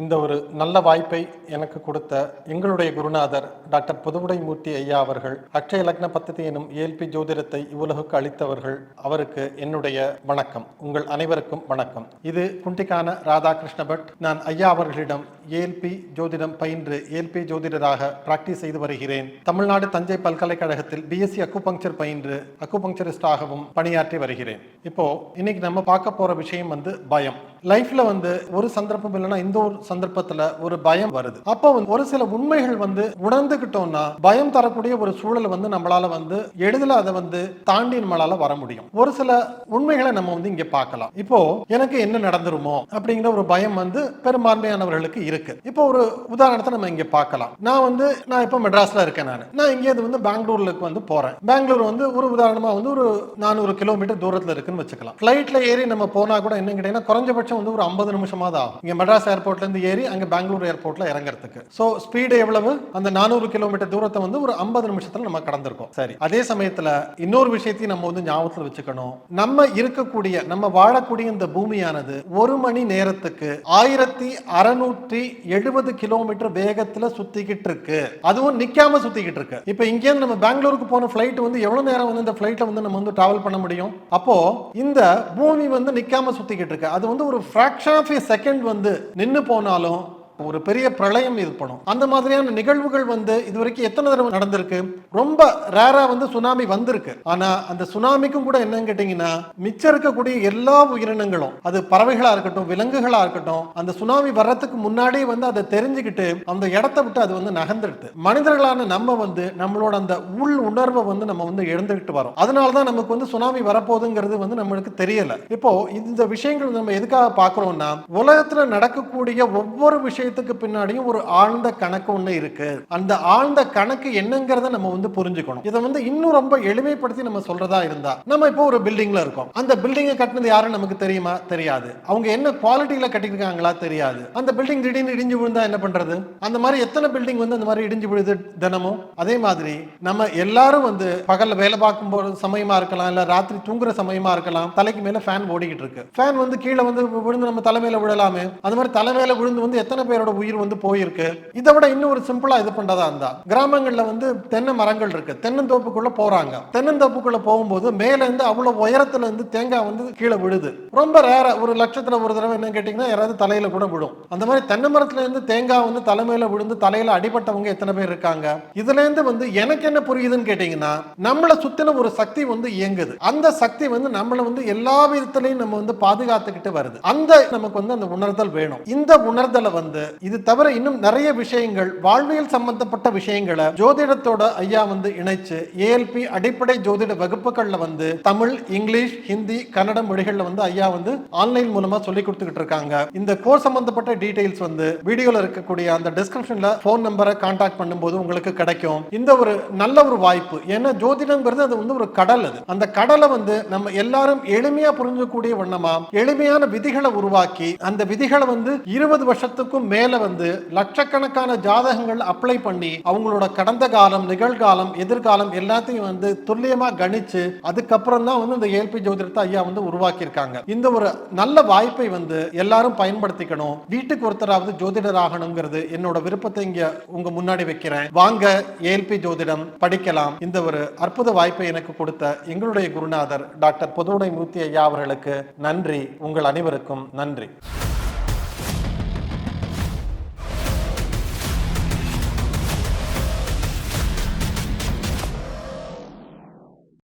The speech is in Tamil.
இந்த ஒரு நல்ல வாய்ப்பை எனக்கு கொடுத்த எங்களுடைய குருநாதர் டாக்டர் புதுவுடை மூர்த்தி ஐயா அவர்கள் அக்ஷய லக்ன பத்ததி எனும் ஏல்பி ஜோதிடத்தை இவ்வுலகுக்கு அளித்தவர்கள் அவருக்கு என்னுடைய வணக்கம். உங்கள் அனைவருக்கும் வணக்கம். இது குண்டிக்கான ராதாகிருஷ்ண பட். நான் ஐயா அவர்களிடம் ஏல்பி ஜோதிடம் பயின்று ஏல்பி ஜோதிடராக பிராக்டிஸ் செய்து வருகிறேன். தமிழ்நாடு தஞ்சை பல்கலைக்கழகத்தில் பிஎஸ்சி அக்குபங்சர் பயின்று அக்குபங்சரிஸ்டாகவும் பணியாற்றி வருகிறேன். இப்போ இன்னைக்கு நம்ம பார்க்க போற விஷயம் வந்து பயம். லைஃப்ல வந்து ஒரு சந்தர்ப்பம் இல்லைன்னா இந்த ஒரு சந்தர்ப்பத்துல ஒரு பயம் வருது. அப்போ வந்து ஒரு சில உண்மைகள் வந்து உணர்ந்துகிட்டோம்னா பயம் தரக்கூடிய ஒரு சூழலை வந்து நம்மளால வந்து எளிதில் அதை வந்து தாண்டி நம்மளால வர முடியும். ஒரு சில உண்மைகளை நம்ம வந்து இங்க பார்க்கலாம். இப்போ எனக்கு என்ன நடந்துருமோ அப்படிங்கிற ஒரு பயம் வந்து பெரும்பான்மையானவர்களுக்கு இருக்கு. இப்போ ஒரு உதாரணத்தை நம்ம இங்க பார்க்கலாம். நான் வந்து நான் இப்போ மெட்ராஸ்ல இருக்கேன் நான். நான் இங்கே வந்து பெங்களூருக்கு வந்து போறேன். பெங்களூர் வந்து ஒரு உதாரணமா வந்து ஒரு நானூறு கிலோமீட்டர் தூரத்தில் இருக்குன்னு வச்சுக்கலாம். ஃபிளைட்ல ஏறி நம்ம போனா கூட என்ன கேட்டீங்கன்னா குறைஞ்சபட்சம் வந்து ஒரு ஐம்பது நிமிஷமாவது ஆகும். இங்கே மெட்ராஸ் ஏர்போர்ட்ல இருந்து ஏறி அங்க பெங்களூர் ஏர்போர்ட்ல இறங்குறதுக்கு. சோ ஸ்பீடு எவ்வளவு? அந்த நானூறு கிலோமீட்டர் தூரத்தை வந்து ஒரு ஐம்பது நிமிஷத்துல நம்ம கடந்திருக்கோம். சரி. அதே சமயத்துல இன்னொரு விஷயத்தையும் நம்ம வந்து ஞாபகத்துல வச்சுக்கணும். நம்ம இருக்கக்கூடிய நம்ம வாழக்கூடிய இந்த பூமியானது ஒரு மணி நேரத்துக்கு ஆயிரத்தி அறுநூற்றி எழுபது கிலோமீட்டர் வேகத்துல சுத்திக்கிட்டு இருக்கு. அதுவும் நிக்காம சுத்திக்கிட்டு இருக்கு. இப்ப இங்கேருந்து நம்ம பெங்களூருக்கு போன ஃபிளைட் வந்து எவ்வளவு நேரம் வந்து இந்த ஃபிளைட்ல வந்து நம்ம வந்து டிராவல் பண்ண முடியும்? அப்போ இந்த பூமி வந்து நிக்காம சுத்திக்கிட்டு இருக்கு. அது வந்து ஒரு ஃபிராக்ஷன் ஆஃப் ஏ செகண்ட் வந்து நின்னு போனாலும் ஒரு பெரிய பிரளயம் ஏற்படும் அந்த மாதிரியான நிகழ்வுகள் வந்து இது வரைக்கும் எத்தனை தடவை நடந்திருக்கு? ரொம்ப ரேரா வந்து சுனாமி வந்திருக்கு. ஆனா அந்த சுனாமிக்கும் கூட என்னன்னு கேட்டீங்கன்னா மிச்சம் இருக்கக்கூடிய எல்லா உயிரினங்களும் அது பறவைகளா இருக்கட்டும் விலங்குகளா இருக்கட்டும் அந்த சுனாமி வர்றதுக்கு முன்னாடியே வந்து அதை தெரிஞ்சுக்கிட்டு அந்த இடத்த விட்டு அது வந்து நகர்ந்துடுது. மனிதர்களான நம்ம வந்து நம்மளோட அந்த உள் உணர்வை வந்து நம்ம வந்து எழுந்துகிட்டு வரோம். அதனால தான் நமக்கு வந்து சுனாமி வரப்போகுதுங்கிறது வந்து நம்மளுக்கு தெரியல. இப்போ இந்த விஷயங்கள் நம்ம எதுக்காக பார்க்கறோம்னா உலகத்துல நடக்கக்கூடிய ஒவ்வொரு விஷயம் விஷயத்துக்கு பின்னாடியும் ஒரு ஆழ்ந்த கணக்கு ஒண்ணு இருக்கு. அந்த ஆழ்ந்த கணக்கு என்னங்கிறத நம்ம வந்து புரிஞ்சுக்கணும். இதை வந்து இன்னும் ரொம்ப எளிமைப்படுத்தி நம்ம சொல்றதா இருந்தா நம்ம இப்போ ஒரு பில்டிங்ல இருக்கோம். அந்த பில்டிங்கை கட்டினது யாரும் நமக்கு தெரியுமா? தெரியாது. அவங்க என்ன குவாலிட்டியில கட்டியிருக்காங்களா? தெரியாது. அந்த பில்டிங் திடீர்னு இடிஞ்சு விழுந்தா என்ன பண்றது? அந்த மாதிரி எத்தனை பில்டிங் வந்து அந்த மாதிரி இடிஞ்சு விழுது தினமும்? அதே மாதிரி நம்ம எல்லாரும் வந்து பகல்ல வேலை பார்க்கும் போது சமயமா இருக்கலாம் இல்ல ராத்திரி தூங்குற சமயமா இருக்கலாம் தலைக்கு மேல ஃபேன் ஓடிக்கிட்டு இருக்கு. ஃபேன் வந்து கீழே வந்து விழுந்து நம்ம தலைமையில விழலாமே. அந்த மாதிரி தலைமையில விழுந்து வந்து எத்தனை பேரோட உயிர் வந்து போயிருக்கு. இதை விட இன்னும் ஒரு சிம்பிளா இது பண்றதா இருந்தா கிராமங்கள்ல வந்து தென்னை மரங்கள் இருக்கு. தென்னந்தோப்புக்குள்ள போறாங்க. தென்னந்தோப்புக்குள்ள போகும்போது மேல இருந்து அவ்வளவு உயரத்துல இருந்து தேங்காய் வந்து கீழே விழுது. ரொம்ப ரேர ஒரு லட்சத்துல ஒரு தடவை என்ன கேட்டீங்கன்னா யாராவது தலையில கூட விடும் அந்த மாதிரி தென்னை மரத்துல இருந்து தேங்காய் வந்து தலைமையில விழுந்து தலையில அடிபட்டவங்க எத்தனை பேர் இருக்காங்க? இதுல இருந்து வந்து எனக்கு என்ன புரியுதுன்னு கேட்டீங்கன்னா நம்மளை சுத்தின ஒரு சக்தி வந்து இயங்குது. அந்த சக்தி வந்து நம்மளை வந்து எல்லா விதத்திலையும் நம்ம வந்து பாதுகாத்துக்கிட்டு வருது. அந்த நமக்கு வந்து அந்த உணர்தல் வேணும். இந்த உணர்தலை வந்து இது தவிர இன்னும் நிறைய விஷயங்கள் வாழ்வியல் சம்பந்தப்பட்ட விஷயங்களை ஜோதிடத்தோட ஐயா வந்து இணைச்சு ஏஎல்பி அடிப்படை ஜோதிட வகுப்புகள்ல வந்து தமிழ் இங்கிலீஷ் ஹிந்தி கன்னடம் மொழிகள்ல வந்து ஐயா வந்து ஆன்லைன் மூலமா சொல்லி கொடுத்துக்கிட்டு இருக்காங்க. இந்த கோர்ஸ் சம்பந்தப்பட்ட டீடைல்ஸ் வந்து வீடியோல இருக்கக்கூடிய அந்த டிஸ்கிரிப்ஷன்ல போன் நம்பரை கான்டாக்ட் பண்ணும்போது உங்களுக்கு கிடைக்கும். இந்த ஒரு நல்ல ஒரு வாய்ப்பு. ஏன்னா ஜோதிடம்ங்கிறது அது வந்து ஒரு கடல் அது. அந்த கடலை வந்து நம்ம எல்லாரும் எளிமையா புரிஞ்சக்கூடிய வண்ணமா எளிமையான விதிகளை உருவாக்கி அந்த விதிகளை வந்து இருபது வருஷத்துக்கும் மேல வந்து லட்சக்கணக்கான ஜாதகங்கள் அப்ளை பண்ணி அவங்களோட கடந்த காலம் நிகழ்காலம் எதிர்காலம் எல்லாத்தையும் வந்து துல்லியமா கணிச்சு அதுக்கப்புறம் தான் வந்து இந்த ஏல்பி ஜோதிடத்தை ஐயா வந்து உருவாக்கியிருக்காங்க. இந்த ஒரு நல்ல வாய்ப்பை வந்து எல்லாரும் பயன்படுத்திக்கணும். வீட்டுக்கு ஒருத்தராவது ஜோதிடர் ஆகணுங்கிறது என்னோட விருப்பத்தை இங்க உங்க முன்னாடி வைக்கிறேன். வாங்க ஏல்பி ஜோதிடம் படிக்கலாம். இந்த ஒரு அற்புத வாய்ப்பை எனக்கு கொடுத்த எங்களுடைய குருநாதர் டாக்டர் பொதுவுடை மூர்த்தி ஐயா அவர்களுக்கு நன்றி. உங்கள் அனைவருக்கும் நன்றி.